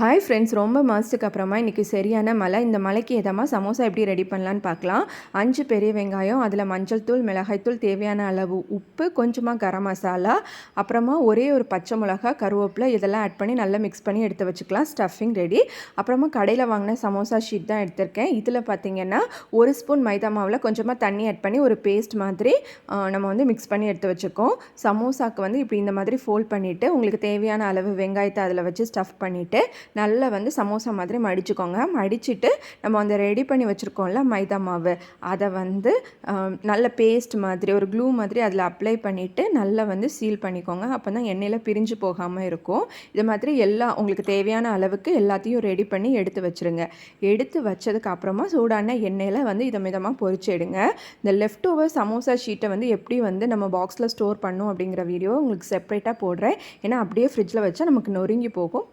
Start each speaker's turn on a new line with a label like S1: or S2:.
S1: Hi friends ரொம்ப மாதத்துக்கு அப்புறமா இன்றைக்கி சரியான மழை. இந்த மலைக்கு எதமாக சமோசா எப்படி ரெடி பண்ணலான்னு பார்க்கலாம். அஞ்சு பெரிய வெங்காயம் அதில் மஞ்சள் தூள் மிளகாய்த்தூள் தேவையான அளவு உப்பு கொஞ்சமாக கரம் மசாலா அப்புறமா ஒரே ஒரு பச்சை மிளகா கருவேப்பிலை இதெல்லாம் ஆட் பண்ணி நல்லா மிக்ஸ் பண்ணி எடுத்து வச்சுக்கலாம். ஸ்டஃபிங் ரெடி அப்புறமா கடையில் வாங்கின சமோசா ஷீட் தான் எடுத்திருக்கேன். இதில் பார்த்தீங்கன்னா ஒரு ஸ்பூன் மைதா மாவில் கொஞ்சமாக தண்ணி ஆட் பண்ணி ஒரு பேஸ்ட் மாதிரி நம்ம வந்து மிக்ஸ் பண்ணி எடுத்து வச்சுக்கோம். சமோசாக்கு வந்து இப்படி இந்த மாதிரி ஃபோல்ட் பண்ணிவிட்டு உங்களுக்கு தேவையான அளவு வெங்காயத்தை அதில் வச்சு ஸ்டஃப் பண்ணிவிட்டு நல்லா வந்து சமோசா மாதிரி மடிச்சுக்கோங்க. மடிச்சுட்டு நம்ம அந்த ரெடி பண்ணி வச்சுருக்கோம்ல மைதா மாவு. அதை வந்து நல்ல பேஸ்ட் மாதிரி ஒரு க்ளூ மாதிரி அதில் அப்ளை பண்ணிவிட்டு நல்லா வந்து சீல் பண்ணிக்கோங்க. அப்போ தான் எண்ணெயில் பிரிஞ்சு போகாமல் இருக்கும். இது மாதிரி எல்லா உங்களுக்கு தேவையான அளவுக்கு எல்லாத்தையும் ரெடி பண்ணி எடுத்து வச்சுருங்க. எடுத்து வச்சதுக்கு அப்புறமா சூடான எண்ணெயில் வந்து இதை மிதமாக பொரிச்சு எடுங்க. இந்த லெஃப்ட் ஓவர் சமோசா ஷீட்டை வந்து எப்படி வந்து நம்ம பாக்ஸில் ஸ்டோர் பண்ணும் அப்படிங்கிற வீடியோ உங்களுக்கு செப்பரேட்டாக போடுறேன். ஏன்னா அப்படியே ஃப்ரிட்ஜில் வச்சா நமக்கு நொறுங்கி போகும்.